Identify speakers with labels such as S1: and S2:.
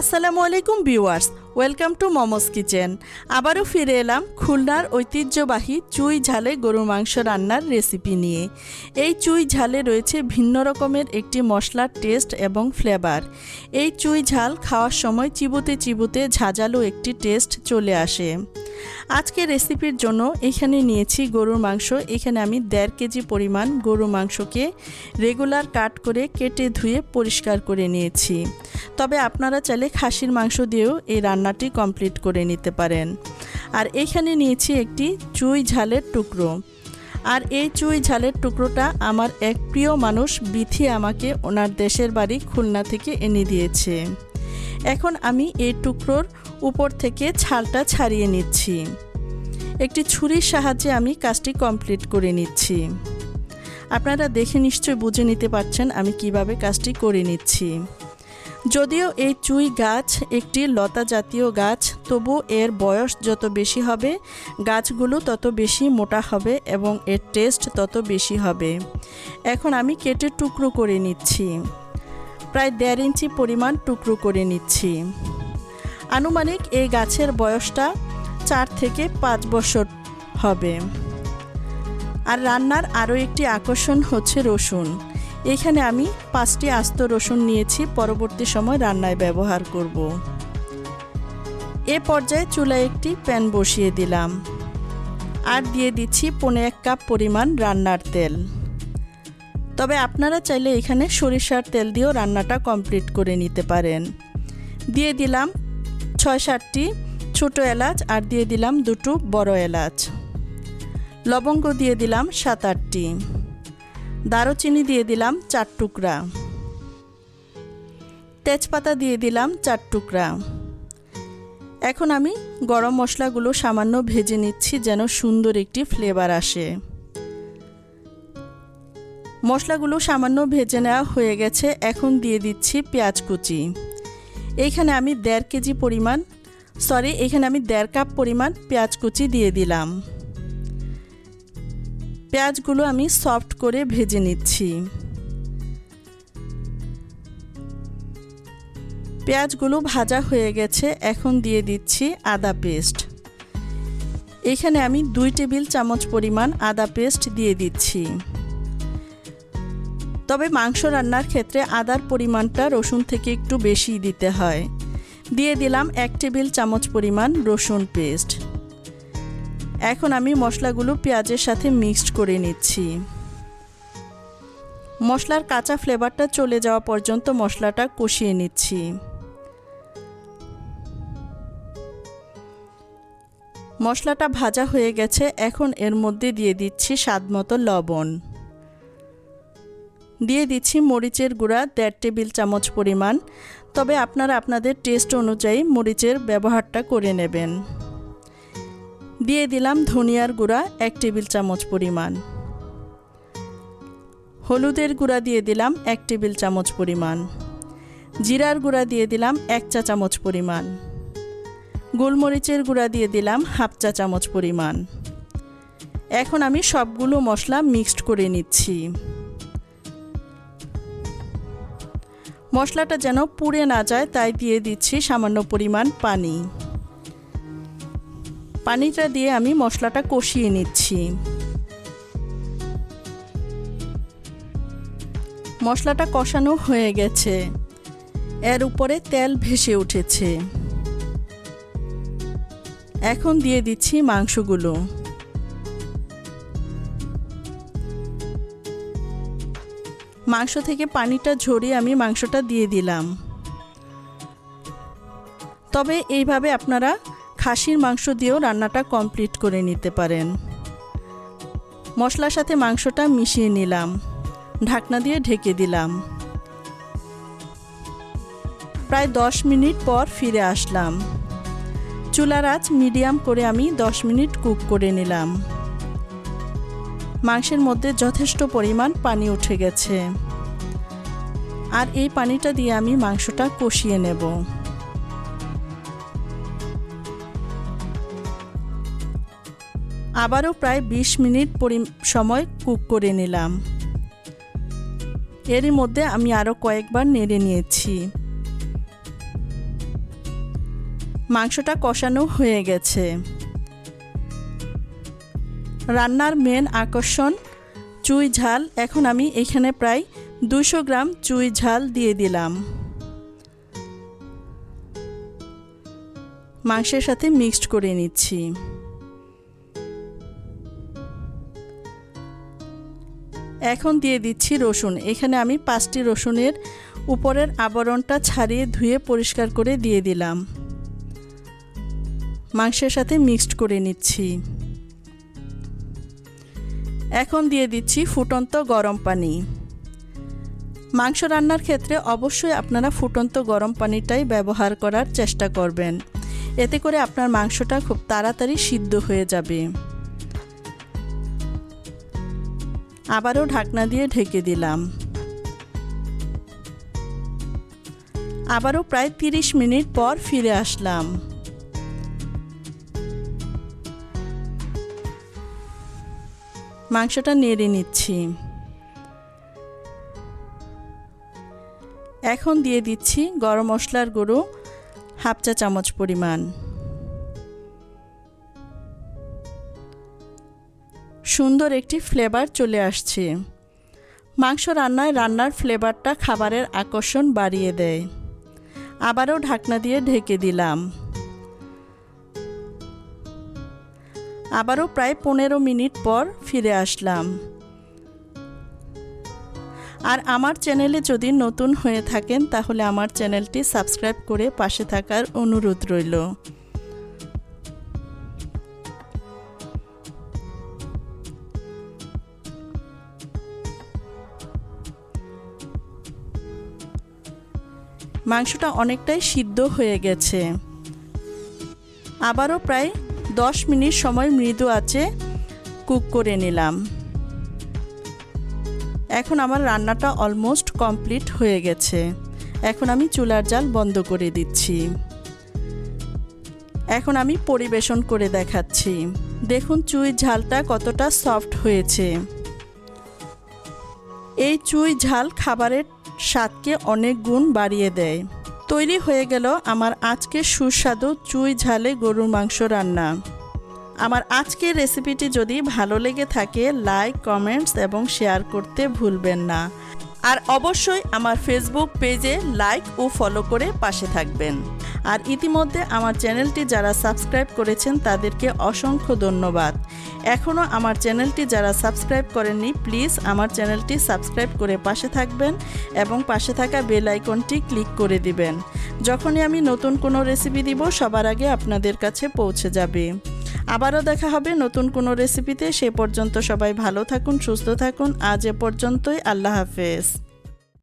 S1: আসসালামু আলাইকুম viewers, welcome to Momos Kitchen. আবারও ফিরে এলাম খুলনার ঐতিহ্যবাহী চুই ঝালে গরুর মাংস রান্নার রেসিপি নিয়ে। এই চুই ঝালে রয়েছে ভিন্ন রকমের একটি মশলার টেস্ট এবং ফ্লেভার। এই চুই ঝাল খাওয়ার সময় চিবুতে চিবুতে ঝাঁঝালো একটি টেস্ট চলে আসে। আজকে রেসিপির জন্য এখানে নিয়েছি গরুর মাংস। এখানে আমি দেড় কেজি পরিমাণ গরুর মাংসকে রেগুলার কাট করে কেটে ধুয়ে পরিষ্কার করে নিয়েছি। তবে আপনারা চাইলে খাসির মাংস দিয়েও এই রান্নাটি কমপ্লিট করে নিতে পারেন। আর এখানে নিয়েছি একটি চুই ঝালের টুকরো। আর এই চুই ঝালের টুকরোটা আমার এক প্রিয় মানুষ বিথি আমাকে ওনার দেশের বাড়ি খুলনা থেকে এনে দিয়েছে। এখন আমি এই টুকরোর উপর থেকে ছালটা ছাড়িয়ে নিচ্ছি। একটি ছুরির সাহায্যে আমি কাজটি কমপ্লিট করে নিচ্ছি। আপনারা দেখে নিশ্চয় বুঝে নিতে পারছেন আমি কীভাবে কাজটি করে নিচ্ছি। যদিও এই চুই গাছ একটি লতা জাতীয় গাছ, তবু এর বয়স যত বেশি হবে, গাছগুলো তত বেশি মোটা হবে এবং এর টেস্ট তত বেশি হবে। এখন আমি কেটে টুকরো করে নিচ্ছি। প্রায় দেড় ইঞ্চি পরিমাণ টুকরো করে নিচ্ছি। আনুমানিক এই গাছের বয়সটা চার থেকে পাঁচ বছর হবে। আর রান্নার আরও একটি আকর্ষণ হচ্ছে রসুন। এখানে আমি পাঁচটি আস্ত রসুন নিয়েছি, পরবর্তী সময় রান্নায় ব্যবহার করব। এ পর্যায়ে চুলায় একটি প্যান বসিয়ে দিলাম। আর দিয়ে দিচ্ছি পনে এক কাপ পরিমাণ রান্নার তেল। তবে আপনারা চাইলে এখানে সরিষার তেল দিয়েও রান্নাটা কমপ্লিট করে নিতে পারেন। দিয়ে দিলাম ছয় সাতটি ছোটো এলাচ আর দিয়ে দিলাম দুটো বড় এলাচ। লবঙ্গ দিয়ে দিলাম সাত আটটি। দারুচিনি দিয়ে দিলাম চার টুকরা। তেজপাতা দিয়ে দিলাম চার টুকরা। এখন আমি গরম মশলাগুলো সামান্য ভেজে নিচ্ছি যেন সুন্দর একটি ফ্লেভার আসে। মশলাগুলো সামান্য ভেজে নেওয়া হয়ে গেছে। এখন দিয়ে দিচ্ছি পেঁয়াজ কুচি। এইখানে আমি দেড় কেজি পরিমাণ সরি এখানে আমি দেড় কাপ পরিমাণ পেঁয়াজ কুচি দিয়ে দিলাম। পেঁয়াজগুলো আমি সফট করে ভেজে নিচ্ছি। পেঁয়াজগুলো ভাজা হয়ে গেছে, এখন দিয়ে দিচ্ছি আদা পেস্ট। এখানে আমি দুই টেবিল চামচ পরিমাণ আদা পেস্ট দিয়ে দিচ্ছি। তবে মাংস রান্নার ক্ষেত্রে আদার পরিমাণটা রসুন থেকে একটু বেশি দিতে হয়। দিয়ে দিলাম এক টেবিল চামচ পরিমাণ রসুন পেস্ট। এখন আমি মশলাগুলো পেঁয়াজের সাথে মিক্সড করে নিচ্ছি। মশলার কাঁচা ফ্লেভারটা চলে যাওয়া পর্যন্ত মশলাটা কষিয়ে নিচ্ছি। মশলাটা ভাজা হয়ে গেছে, এখন এর মধ্যে দিয়ে দিচ্ছি স্বাদ মতো লবণ। দিয়ে দিচ্ছি মরিচের গুঁড়া দেড় টেবিল চামচ পরিমাণ। তবে আপনারা আপনাদের টেস্ট অনুযায়ী মরিচের ব্যবহারটা করে নেবেন। দিয়ে দিলাম ধনিয়ার গুঁড়া এক টেবিল চামচ পরিমাণ। হলুদের গুঁড়া দিয়ে দিলাম এক টেবিল চামচ পরিমাণ। জিরার গুঁড়া দিয়ে দিলাম এক চা চামচ পরিমাণ। গোলমরিচের গুঁড়া দিয়ে দিলাম হাফ চা চামচ পরিমাণ। এখন আমি সবগুলো মশলা মিক্সড করে নিচ্ছি। মশলাটা যেন পুড়ে না যায়, তাই দিয়ে দিচ্ছি সামান্য পরিমাণ পানি। পানিটা দিয়ে আমি মশলাটা কষিয়ে নিচ্ছি। মশলাটা কষানো হয়ে গেছে। এর উপরে তেল ভেসে উঠেছে। এখন দিয়ে দিচ্ছি মাংসগুলো। মাংস থেকে পানিটা ঝরিয়ে আমি মাংসটা দিয়ে দিলাম। তবে এইভাবে আপনারা খাসির মাংস দিয়েও রান্নাটা কমপ্লিট করে নিতে পারেন। মশলার সাথে মাংসটা মিশিয়ে নিলাম। ঢাকনা দিয়ে ঢেকে দিলাম। প্রায় দশ মিনিট পর ফিরে আসলাম। চুলার আঁচ মিডিয়াম করে আমি দশ মিনিট কুক করে নিলাম। মাংসের মধ্যে যথেষ্ট পরিমাণ পানি উঠে গেছে। আর এই পানিটা দিয়ে আমি মাংসটা কষিয়ে নেব। আবারও প্রায় ২০ মিনিট সময় কুক করে নিলাম। এরই মধ্যে আমি আরও কয়েকবার নেড়ে নিয়েছি। মাংসটা কষানো হয়ে গেছে। রান্নার মেন আকর্ষণ, চুই ঝাল। এখন আমি এখানে প্রায় দুশো গ্রাম চুই ঝাল দিয়ে দিলাম। মাংসের সাথে মিক্সড করে নিচ্ছি। এখন দিয়ে দিচ্ছি রসুন। এখানে আমি পাঁচটি রসুনের উপরের আবরণটা ছাড়িয়ে ধুয়ে পরিষ্কার করে দিয়ে দিলাম। মাংসের সাথে মিক্সড করে নিচ্ছি। এখন দিয়ে দিচ্ছি ফুটন্ত গরম পানি। মাংস রান্নার ক্ষেত্রে অবশ্যই আপনারা ফুটন্ত গরম পানিটাই ব্যবহার করার চেষ্টা করবেন। এতে করে আপনার মাংসটা খুব তাড়াতাড়ি সিদ্ধ হয়ে যাবে। আবারও ঢাকনা দিয়ে ঢেকে দিলাম। আবারও প্রায় তিরিশ মিনিট পর ফিরে আসলাম। মাংসটা নেড়ে নিচ্ছি। এখন দিয়ে দিচ্ছি গরম মশলার গুঁড়ো হাফ চা চামচ পরিমাণ। সুন্দর একটি ফ্লেভার চলে আসছে। মাংস রান্নায় রান্নার ফ্লেভারটা খাবারের আকর্ষণ বাড়িয়ে দেয়। আবারও ঢাকনা দিয়ে ঢেকে দিলাম। আবারও প্রায় পনেরো মিনিট পর ফিরে আসলাম। আর আমার চ্যানেলে যদি নতুন হয়ে থাকেন, তাহলে আমার চ্যানেলটি সাবস্ক্রাইব করে পাশে থাকার অনুরোধ রইল। মাংসটা অনেকটাই সিদ্ধ হয়ে গেছে। আবারও প্রায় দশ মিনিট সময় মৃদু আছে, কুক করে নিলাম। এখন আমার রান্নাটা অলমোস্ট কমপ্লিট হয়ে গেছে। এখন আমি চুলার জাল বন্ধ করে দিচ্ছি। এখন আমি পরিবেশন করে দেখাচ্ছি। দেখুন চুই ঝালটা কতটা সফট হয়েছে। এই চুই ঝাল খাবারের স্বাদকে অনেক গুণ বাড়িয়ে দেয়। তৈরি হয়ে গেল আমার আজকের সুস্বাদু চুই ঝালে গরুর মাংস রান্না। আমার আজকের রেসিপিটি যদি ভালো লেগে থাকে, লাইক, কমেন্টস এবং শেয়ার করতে ভুলবেন না। আর অবশ্যই আমার ফেসবুক পেজে লাইক ও ফলো করে পাশে থাকবেন। আর ইতিমধ্যে আমার চ্যানেলটি যারা সাবস্ক্রাইব করেছেন তাদেরকে অসংখ্য ধন্যবাদ। এখনও আমার চ্যানেলটি যারা সাবস্ক্রাইব করেননি, প্লিজ আমার চ্যানেলটি সাবস্ক্রাইব করে পাশে থাকবেন এবং পাশে থাকা বেল আইকনটি ক্লিক করে দিবেন। যখনই আমি নতুন কোনো রেসিপি দিব, সবার আগে আপনাদের কাছে পৌঁছে যাবে। আবারও দেখা হবে নতুন কোনো রেসিপিতে। সে পর্যন্ত সবাই ভালো থাকুন, সুস্থ থাকুন। আজ এ পর্যন্তই। আল্লাহ হাফেজ।